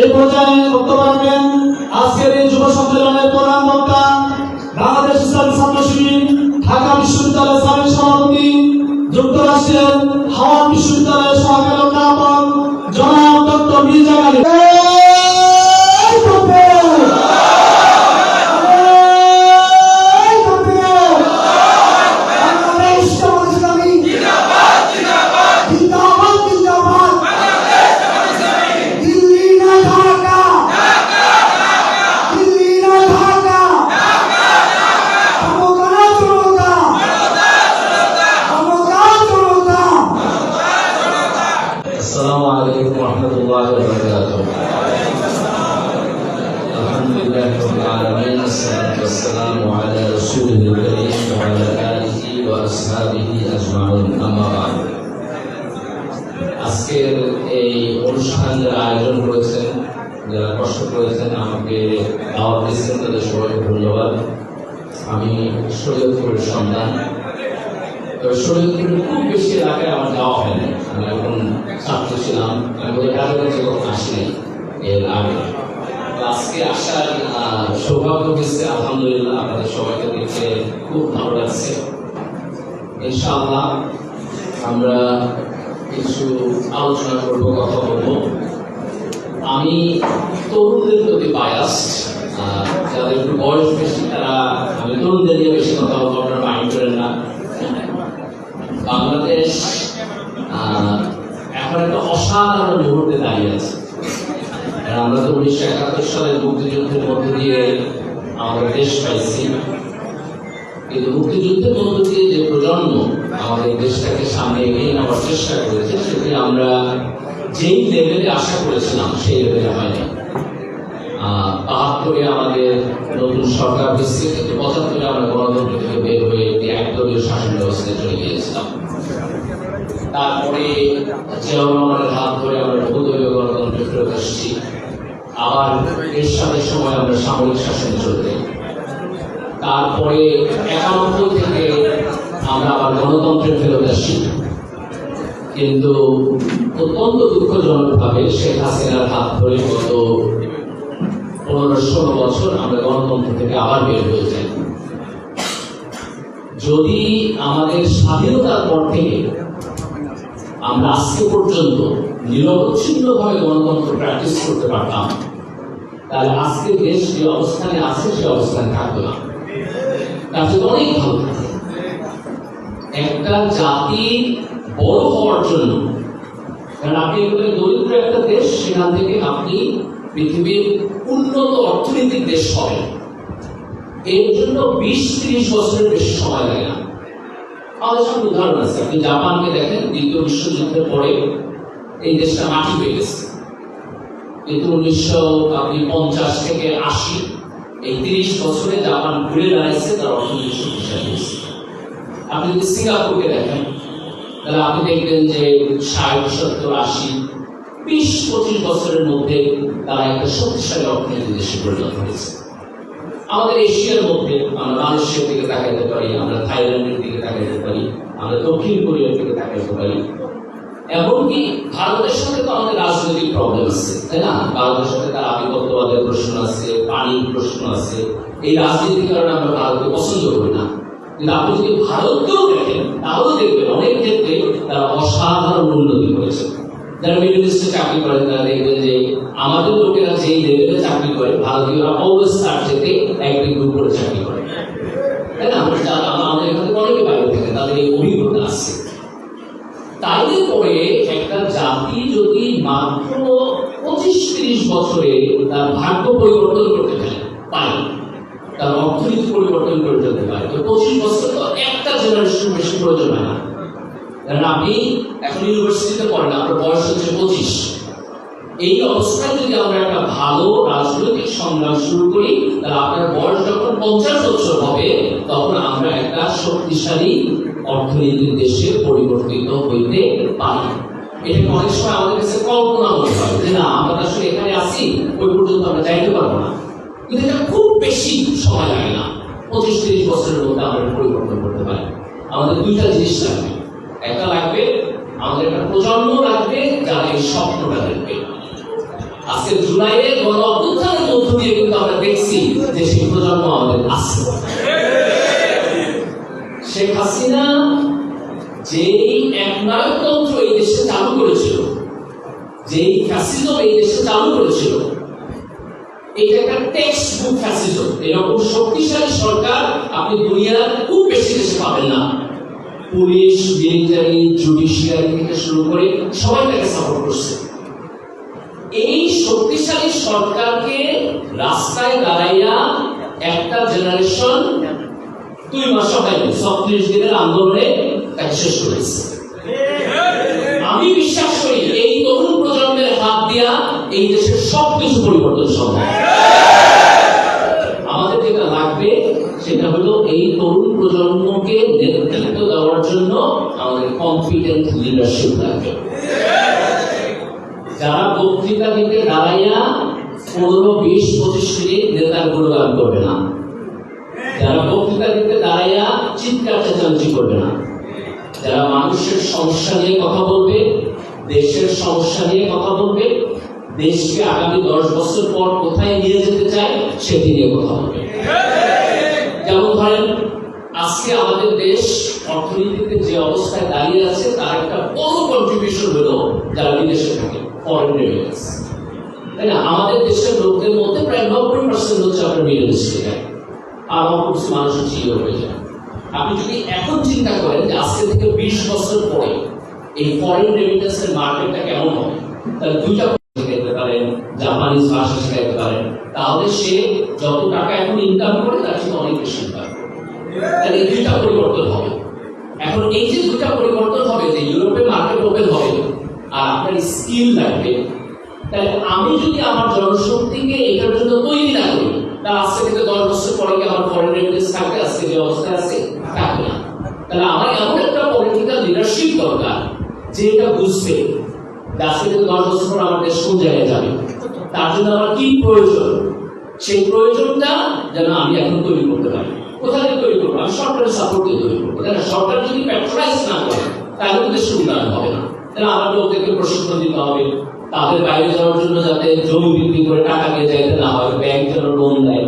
এই পর্যায়ে বক্তব্য রাখবেন আজকের এই যুব সম্মেলনের প্রধান বক্তা বাংলাদেশ ইসলাম ছাত্র শিবির ঢাকা বিশ্ববিদ্যালয়ের সাবেক সভাপতি, যুক্তরাষ্ট্রের হাওয়ার্ড বিশ্ববিদ্যালয়ের সহকারী অধ্যাপক জনাব ডক্টর মির্জা গালিব। আজকের এই অনুষ্ঠান যারা আয়োজন করেছেন, যারা কষ্ট করেছেন, আমাকে দাওয়াত দিয়েছেন, তাদের সবাইকে ধন্যবাদ। আমি শরীয়তপুরের সন্তান। তো শরীয়তপুরের খুব বেশি এলাকায় আমার যাওয়া হয়নি। আমি এখন ছাত্র ছিলাম। আমি কাছাকাছি কখন আসিনি এর আগে। আজকে আসার সৌভাগ্য হয়েছে, আলহামদুলিল্লাহ, আপনাদের সবাইকে দেখে খুব ভালো লাগছে। ইনশাআল্লাহ, আমরা কিছু আলোচনা করব, কথা বলব। আমি তরুণদের প্রতি বায়াস যাদের একটু বয়স বেশি, তারা আমি তরুণদের নিয়ে বেশি কথা বলব, আপনারা মাইন্ড করেন না। বাংলাদেশ এখন একটা অসাধারণ মুহূর্তে দাঁড়িয়ে আছে। আমরা তো উনিশশো একাত্তর সালের মুক্তিযুদ্ধের মধ্যে দিয়ে আমরা দেশ পাইছি। কিন্তু মুক্তিযুদ্ধের মধ্য দিয়ে যে প্রজন্ম আমাদের দেশটাকে সামনে এগিয়ে নেওয়ার চেষ্টা করেছে, সেটি আমরা যেই লেভেলে আশা করেছিলাম, সেই লেভেলে হয়নি। বাহাত্তরে আমাদের নতুন সরকার হয়েছে, কিন্তু পঁচাত্তরে আমরা গণতন্ত্র থেকে বের হয়ে একটি একদলীয় শাসন ব্যবস্থায় চলে গিয়েছিলাম। তারপরে জিয়াউর হাত ধরে আমরা বহুদলীয় গণতন্ত্রে ফেরত আসছি। আবার এর সাথে সময় আমরা সামরিক শাসনে চলে যাই। তারপরে একানব্বই থেকে আমরা আবার গণতন্ত্রে ফেরত আসি। কিন্তু অত্যন্ত দুঃখজনকভাবে শেখ হাসিনার হাত ধরে গত পনেরো ষোলো বছর আমরা গণতন্ত্র থেকে আবার বের হয়ে যাই। যদি আমাদের স্বাধীনতার পর থেকে আমরা আজকে পর্যন্ত নিরবচ্ছিন্নভাবে গণতন্ত্র প্র্যাকটিস করতে পারতাম, তাহলে আজকে দেশ যে অবস্থানে আছে, সে অবস্থানে থাকতো না। তার অনেক ভালো একটা জাতি বড় হওয়ার জন্য, কারণ আপনি বলে দরিদ্র একটা দেশ, সেখান থেকে আপনি পৃথিবীর উন্নত অর্থনৈতিক দেশ হবেন। এর জন্য বিশ ত্রিশ বছরের বেশি সময় লাগে না। আমাদের সামনে উদাহরণ আছে, আপনি জাপানকে দেখেন, দ্বিতীয় বিশ্বযুদ্ধের পরে এই দেশটা মাটি হয়ে গেছে। কিন্তু উনিশশো, আপনি পঞ্চাশ থেকে আশি এই তিরিশ বছরে জাপান ঘুরে দাঁড়িয়েছে তার অর্থনৈতিক শক্তিশালী হয়েছে আপনি যদি সিঙ্গাপুরকে দেখেন, তাহলে আপনি দেখবেন যে ষাট, সত্তর, আশি, বিশ, পঁচিশ বছরের মধ্যে তারা একটা শক্তিশালী অর্থনীতি দেশে পরিণত হয়েছে। আমাদের এশিয়ার মধ্যে আমরা মালয়েশিয়ার দিকে তাকাইতে পারি, আমরা থাইল্যান্ডের দিকে তাকাইতে পারি, আমরা দক্ষিণ কোরিয়ার দিকে তাকাইতে পারি। এমনকি ভারতের প্রবলেম আছে, তাই না? ভারতের সাথে তার আধিপত্যবাদের প্রশ্ন আছে, পানির প্রশ্ন আছে। এই রাজনীতির কারণে আমরা ভারতকে পছন্দ করি না। কিন্তু আপনি যদি ভারতকেও দেখেন, তাহলে দেখবেন অনেক ক্ষেত্রে তারা অসাধারণ উন্নতি করেছে। যারা মিডল ইস্টে চাকরি করেন, তারা দেখবেন যে আমাদের লোকেরা যেই লেভেলে চাকরি করে, ভারতীয়রা অলওয়েজ তার থেকে এক ডিগ্রি উপরে চাকরি করে। তাই না? আমাদের এখানে অনেকে বাইরে থেকে, তাদের এই অভিজ্ঞতা আছে। তাইলে পরে একটা জাতি যদি মাত্র পঁচিশ তিরিশ বছরে তার ভাগ্য পরিবর্তন করতে পারে পারে। তার অর্থনীতি পরিবর্তন করে ফেলতে পারে। তো পঁচিশ বছর তো একটা জেনারেশন বেশি প্রয়োজন হয় না। কারণ আপনি এখন ইউনিভার্সিটিতে পড়েন, আপনার বয়স হচ্ছে পঁচিশ। এই অবস্থায় যদি আমরা একটা ভালো রাজনৈতিক সংগ্রাম শুরু করি, তাহলে আপনার বয়স যখন পঞ্চাশ বছর হবে, তখন আমরা একটা শক্তিশালী অর্থনীতির দেশে পরিবর্তিত হইতে পারে। অনেক সময় আমাদের কাছে কল্পনা যে না, আমরা আসলে এখানে আছি, ওই পর্যন্ত আমরা যাইতে পারব না। কিন্তু এটা খুব বেশি সময় লাগে না। পঁচিশ তিরিশ বছরের মধ্যে আমরা পরিবর্তন করতে পারি। আমাদের দুইটা জিনিস লাগবে। একটা লাগবে, আমাদের একটা প্রজন্ম লাগবে, যারা এই স্বপ্নটা দেখবে। আজকে জুলাইয়ে গণ অভ্যুত্থানের মধ্য দিয়ে কিন্তু আমরা দেখছি যে সেই প্রজন্ম আমাদের আছে। শেখ হাসিনা যেই একনায়কতন্ত্র এই দেশে চালু করেছিল, যেই ফ্যাসিজম এই দেশে চালু করেছিল, এটা একটা টেক্সট বুক ফ্যাসিজম এরকম শক্তিশালী সরকার আপনি দুনিয়ার খুব বেশি দেশে পাবেন না। পুলিশ মিলিটারি জুডিশিয়ারি থেকে শুরু করে সবাই তাকে সাপোর্ট করছে। এই শক্তিশালী সরকারকে রাস্তায় দাঁড়াইয়া একটা জেনারেশন দুই মাস হয়নি ছত্রিশ দিনের আন্দোলনে তাকে শেষ করেছে। আমি বিশ্বাস করি এই তরুণ প্রজন্মের হাত দিয়া এই দেশের সব কিছু পরিবর্তন সম্ভব। আমাদের যেটা লাগবে, সেটা হলো এই তরুণ প্রজন্মকে নেতৃত্ব দেওয়ার জন্য আমাদের কম্পিটেন্ট লিডারশিপ লাগবে। যারা বক্তৃতা দিতে দাঁড়াইয়া পনেরো, বিশ, পঁচিশ মিনিট নেতার গুণগান করবে না। যারা বক্তৃতা দিতে দাঁড়াইয়া চিৎকার চেঁচামেচি করবে না। যারা মানুষের সমস্যা নিয়ে কথা বলবে, দেশের সমস্যা নিয়ে কথা বলবে, দেশকে আগামী দশ বছর পর কোথায় নিয়ে যেতে চায়, সেটি নিয়ে কথা বলবে। যেমন ধরেন, আজকে আমাদের দেশ অর্থনীতিতে যে অবস্থায় দাঁড়িয়ে আছে, তার একটা বড় কন্ট্রিবিউশন হলো যারা বিদেশে থাকে ফরেন রেমিটেন্স তাই না? আমাদের দেশের লোকদের মধ্যে প্রায় নব্বই পার্সেন্ট হচ্ছে আপনার ইস্টে যায় আর হচ্ছে ইউরোপে যায়। আপনি যদি এখন চিন্তা করেন যে আজকে থেকে বিশ বছর পরে এই ফরেন মার্কেটটা কেমন হবে, তাহলে দুইটা পারেন জাপানিজ ভাষা পারেন। তাহলে সে যত টাকা এখন ইনকাম করে, তার অনেক বেশি তাহলে এই দুইটা পরিবর্তন হবে। এখন এই যে দুইটা পরিবর্তন হবে, যে ইউরোপে মার্কেট ওপেন হবে, আর আপনার স্কিল লাগবে, তাহলে আমি যদি আমার জনশক্তিকে এটার জন্য তৈরি না করি তা আজকে থেকে পরে আমার ফরেন রেমিটেন্স আজকে যে অবস্থায় আছে? থাকবে না। তাহলে আমার একটা পলিটিক্যাল লিডারশিপ দরকার, যে এটা বুঝবে আজকে থেকে দশ পর আমার দেশ যাবে। তার জন্য আমার কি প্রয়োজন? সেই প্রয়োজনটা যেন আমি এখন তৈরি করতে পারি। কোথা থেকে তৈরি করব? আমি সরকারের সাপোর্ট দিয়ে তৈরি তাহলে যদি প্যাট্রোলাইজ না করে, তাহলে কিন্তু উন্নয়ন হবে তাহলে আমার লোকদেরকে প্রশিক্ষণ দিতে হবে। তাদের বাইরে যাওয়ার জন্য যাতে জমি বিক্রি করে টাকা যাইতে না হয় ব্যাংক যেন লোন দেয়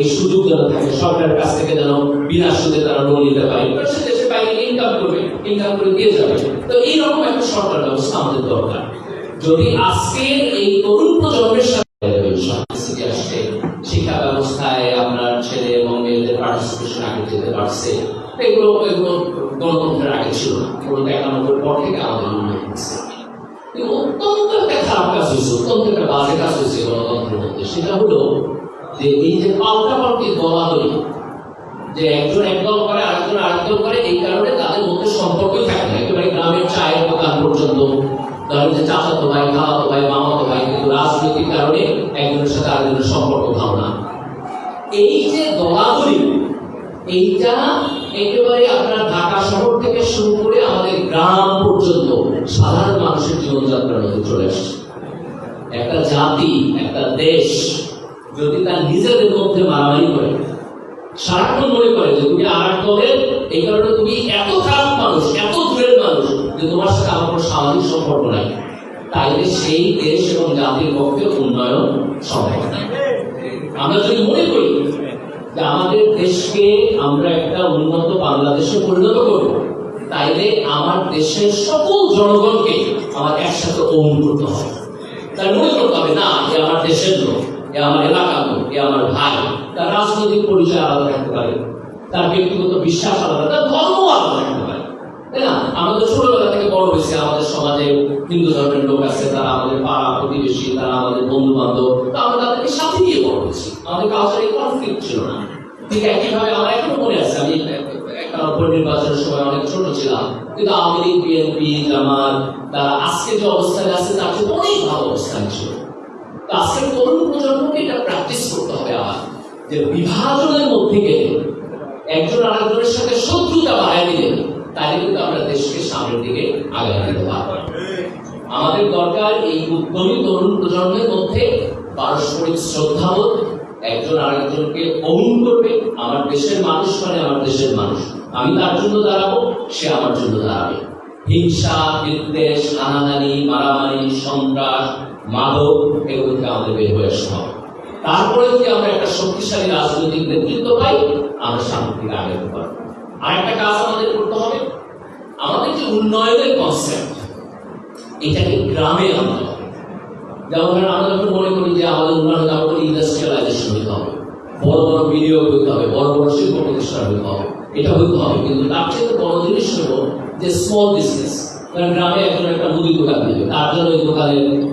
এই সুযোগ যেন থাকে, সরকারের কাছ থেকে যেন বিনা সুদে তারা লোন নিতে পারে। দেশের বাইরে ইনকাম করবে ইনকাম করে দিয়ে যাবে। তো এইরকম একটা সরকার ব্যবস্থা আমাদের দরকার। যদি এই তরুণ প্রজন্মের সাথে আসছে শিক্ষা ব্যবস্থায় আপনার ছেলে এবং মেয়েদের পার্টিসিপেশন আগে যেতে পারছে এগুলো এগুলো গণতন্ত্রের আগে ছিল না। একানব্বই পর থেকে আমাদের কিন্তু অত্যন্ত একটা খারাপ কাজ হয়েছে, অত্যন্ত একটা বাজে কাজ হয়েছে গণতন্ত্রের মধ্যে। সেটা হলো যে এই যে পাল্টাপাল্টি দলাদলি যে একজন একদল করে, আরেকজন আরেকদল করে, এই কারণে তাদের মধ্যে সম্পর্কই থাকে না। একেবারে গ্রামের চায়ের দোকান পর্যন্ত, ধরেন যে চাচাতো ভাই, খালাতো ভাই, মামাতো ভাই, কিন্তু রাজনৈতিক কারণে একজনের সাথে আরেকজনের সম্পর্ক ভালো না। এই যে দলাদলি এইটা একেবারে আপনার ঢাকা শহর থেকে শুরু করে আমাদের গ্রাম পর্যন্ত সাধারণ মানুষের জীবনযাত্রার মধ্যে চলে আসছে। একটা জাতি, একটা দেশ যদি তার নিজেদের মধ্যে মারামারি করে, সারাক্ষণ মনে করে যে তুমি আর দলের, এই কারণে তুমি এত খারাপ মানুষ, এত দূরের মানুষ যে তোমার সাথে আমার কোনো সামাজিক সম্পর্ক নাই। তাইলে সেই দেশ এবং জাতির পক্ষে উন্নয়ন সম্ভব আমরা যদি মনে করি আমাদের দেশকে আমরা একটা উন্নত বাংলাদেশে পরিণত করব। তাইলে আমার দেশের সকল জনগণকে আমার একসাথে ওন করতে হবে। তাই মনে করতে হবে না যে আমার দেশের লোক, এ আমার এলাকার লোক, এ আমার ভাই। তার রাজনৈতিক পরিচয় আলাদা থাকতে পারে, তার ব্যক্তিগত বিশ্বাস আলাদা, তার ধর্ম আলাদা থাকতে পারে। তাই না? আমাদের ছোটবেলা থেকে বড় হয়েছি, আমাদের সমাজে হিন্দু ধর্মের লোক আছে, তারা আমাদের পাড়া প্রতিবেশী, তারা আমাদের বন্ধু বান্ধব আমরা তাদেরকে ছিলাম, কিন্তু বিভাজনের মধ্যে একজন আরেকজনের সাথে শত্রুতা বাড়াই দিলে, তাহলে কিন্তু আমরা দেশকে সামনের দিকে আগায় দিতে পারব। আমাদের দরকার এই উদ্যমী তরুণ প্রজন্মের মধ্যে পারস্পরিক শ্রদ্ধাবোধ, একজন আরেকজনকে অমূল করবে, আমার দেশের মানুষ মানে আমার দেশের মানুষ। আমি তার জন্য দাঁড়াবো, সে আমার জন্য দাঁড়াবে। হিংসা, বিদ্বেষ, হানাহানি, মারামারি, সন্ত্রাস, মাদক, এগুলো থেকে আমাদের বের হয়ে আসতে হবে। তারপরে যদি আমরা একটা শক্তিশালী রাজনৈতিক নেতৃত্ব পাই, আমরা সামনের দিকে আগাতে পারব। আরেকটা কাজ আমাদের করতে হবে। আমাদের যে উন্নয়নের কনসেপ্ট এটাকে গ্রামে আনতে হবে। যেমন আমরা মনে করি যে আমাদের গ্রামে একটা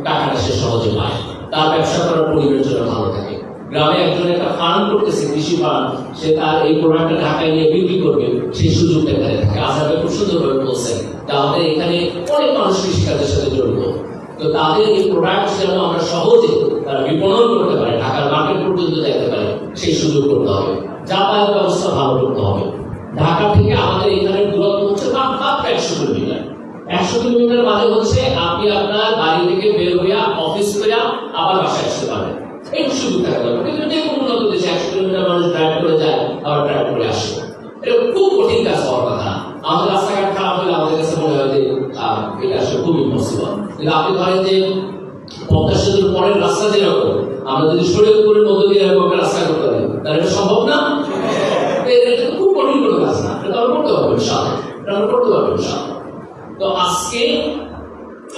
টাকাটা সে সহজে পায়। তার ব্যবসা করার ভালো থাকে। গ্রামে একজন একটা ফার্ম করতেছে, কৃষি ফার্ম সে তার এই প্রোডাক্টটা ঢাকায় নিয়ে বিক্রি করবে, সেই সুযোগটা এখানে থাকে। আসামে খুব সুন্দরভাবে বলছেন যে আমাদের এখানে অনেক মানুষ কৃষিকাজের সাথে জড়িত। তো তাদের এই প্রোডাক্ট যেন আমরা সহজে তারা বিপণন করতে পারে, ঢাকার মার্কেট পর্যন্ত যেতে পারে, সেই সুযোগ করতে হবে। যাতায়াত ব্যবস্থা ভালো করতে হবে। ঢাকা থেকে আমাদের এখানে দূরত্ব হচ্ছে মাত্র একশো কিলোমিটার। একশো কিলোমিটার মানে হচ্ছে আপনি আপনার বাড়ি থেকে বের হইয়া অফিস করে আবার বাসায় আসতে পারেন একটু সুযোগ থাকা দরকার কিন্তু যে কোনো উন্নত দেশে একশো কিলোমিটার মানুষ ড্রাইভ করে যায়, আবার ড্রাইভ করে আসে। এটা খুব কঠিন কাজ হওয়ার কথা। আমাদের রাস্তাঘাট খারাপ হলে আমাদের কাছে মনে হয় যে এটা আসলে খুব ইম্পসিবল আপনি রাস্তা যেরকম,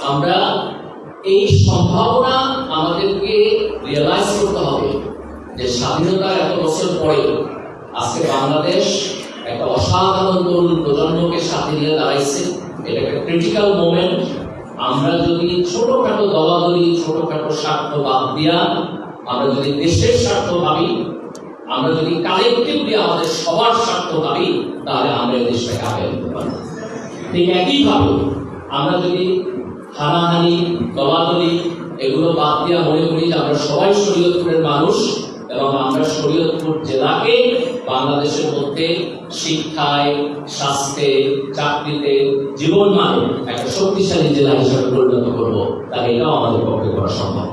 আমরা একটা এই সম্ভাবনা আমাদেরকে রিয়েলাইজ করতে হবে যে স্বাধীনতার এত বছর পরে আজকে বাংলাদেশ অসাধারণ তরুণ প্রজন্মকে সাথে নিয়ে দাঁড়াইছে, এটা একটা ক্রিটিক্যাল মোমেন্ট আমরা যদি ছোটখাটো দলাদলি ছোটখাটো স্বার্থ বাদ দিয়া, আমরা যদি দেশের স্বার্থ ভাবি আমরা যদি কালেকটিভলি আমাদের সবার স্বার্থ ভাবি তাহলে আমরা দেশটাকে আগে নিতে পারব ঠিক একইভাবে আমরা যদি হানাহানি, দলাদলি, এগুলো বাদ দিয়ে মনে করি যে আমরা সবাই শরীয়তপুরের মানুষ এবং আমরা শরীয়তপুর জেলাকে বাংলাদেশের মধ্যে শিক্ষায়, স্বাস্থ্যে, চাকরিতে জীবন মানে একটা শক্তিশালী জেলা হিসেবে পরিণত করব। তাহলে এটাও আমাদের পক্ষে করা সম্ভব।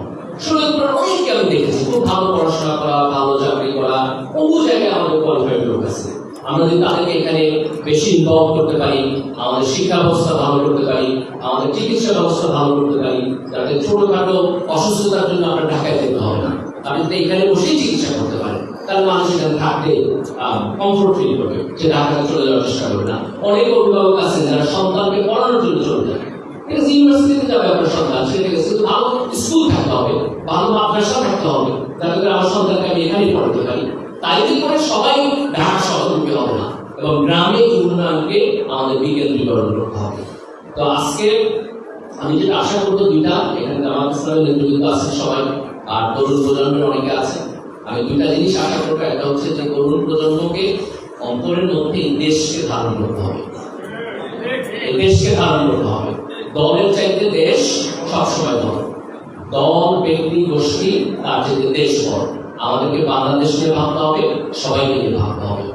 এখানে বেশি আমাদের শিক্ষা ব্যবস্থা ভালো পারি, আমাদের চিকিৎসা ব্যবস্থা ভালো করতে পারি অসুস্থতার জন্য আমরা ঢাকায় যেতে হবে না। আপনি এখানে বসেই চিকিৎসা করতে পারেন। তাহলে মানুষ এখানে থাকতে কমফোর্ট ফিল করবে যে ঢাকাতে চলে যাওয়ার চেষ্টা করবে না। অনেক অভিভাবক আছেন যারা সন্তানকে পড়ানোর জন্য চলে যায় ঠিক আছে ইউনিভার্সিটিতে যাবে আপনার সন্তান সেটাকে শুধু ভালো স্কুল থাকতে হবে, ভালো মাদ্রাসা থাকতে হবে। যাতে করে আমার সন্তানকে আমি এখানেই পড়াতে পারি। তাই যে করে সবাই ঢাকা শহরমুখী হবে না, এবং গ্রামে উন্নয়নকে আমাদের বিকেন্দ্রীকরণ করতে হবে। তো আজকে আমি যেটা আশা করব দুইটা, এখানে জামাত ইসলামের আছে সবাই, আর তরুণ প্রজন্মের অনেকে আছে। আমি দুইটা জিনিস আশা করব, একটা হচ্ছে যে তরুণ প্রজন্মকে অন্তরের মধ্যে দেশকে ধারণ করতে হবে। দেশকে ধারণ করতে হবে। দলের চাইতে দেশ সবসময় দল, ব্যক্তি, গোষ্ঠী, তার চাইতে দেশ বড়। আমাদেরকে বাংলাদেশ নিয়ে ভাবতে হবে, সবাইকে নিয়ে ভাবতে হবে।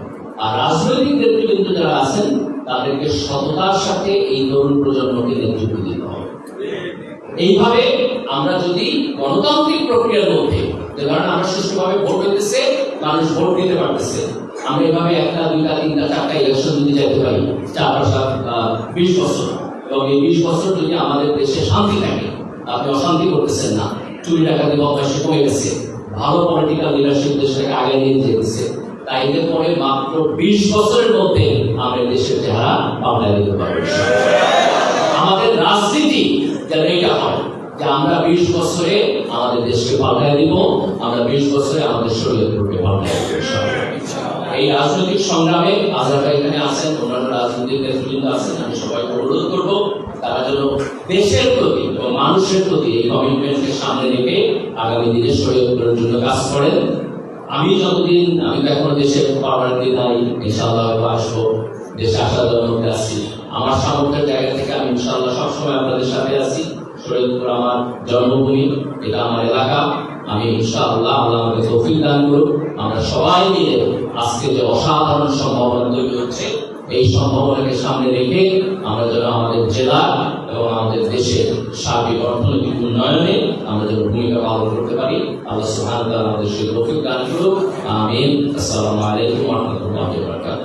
আর রাজনৈতিক নেতৃবৃন্দ যারা আছেন, তাদেরকে সততার সাথে এই তরুণ প্রজন্মকে নেতৃত্ব দিতে এইভাবে আমরা যদি গণতান্ত্রিক প্রক্রিয়ার মধ্যে ধরেন আমরা সুষ্ঠুভাবে ভোট হইতেছে মানুষ ভোট দিতে পারতেছে। আমরা এভাবে একটা, দুইটা, তিনটা, চারটা ইলেকশন যদি যেতে পারি, চার সাত বিশ বছর, এবং এই বিশ বছর যদি আমাদের দেশে শান্তি থাকে, আপনি অশান্তি করতেছেন না, চুরি টাকাতে বদমাইশি কমে গেছে, ভালো পলিটিক্যাল লিডারশিপ দেশটাকে আগে নিয়ে যেতেছে তাই এতে পরে মাত্র বিশ বছরের মধ্যে আমরা দেশের চেহারা পাল্টায় দিতে পারব আমাদের রাজনীতি এটা হয় যে আমরা বিশ বছরে আমাদের দেশকে পাল্টায় দিব, আমরা বিশ বছরে আমাদের শরীরকে পাল্টায় এই রাজনৈতিক সংগ্রামে আজহারা এখানে আছেন, অন্যান্য রাজনৈতিক নেতৃবৃন্দ আছেন, আমি সবাইকে অনুরোধ করব, তারা যেন দেশের প্রতি এবং মানুষের প্রতি এই কমিটমেন্টকে সামনে রেখে আগামী দিনে শরীয়তের জন্য কাজ করেন। আমি যতদিন, আমি তো এখনও দেশে পারমানেন্টলি নাই, ইনশাআল্লাহ হয়তো আসব, দেশে আসার জন্য আমার সামর্থ্যের জায়গা থেকে আমি ইনশাল্লাহ সবসময় আপনাদের সাথে আছি। আমার জন্মভূমি, এটা আমার এলাকা। আমি ইনশাআল্লাহ আল্লাহ আমাকে তৌফিক দান আমরা সবাই মিলে আজকে যে অসাধারণ সম্ভাবনা তৈরি হচ্ছে, এই সম্ভাবনাকে সামনে রেখে আমরা যেন আমাদের জেলা এবং আমাদের দেশের সার্বিক অর্থনৈতিক উন্নয়নে আমরা যেন ভূমিকা পালন করতে পারি। আল্লাহ তাআলা আমাদের সেই তৌফিক দান করুক। আসসালামু আলাইকুম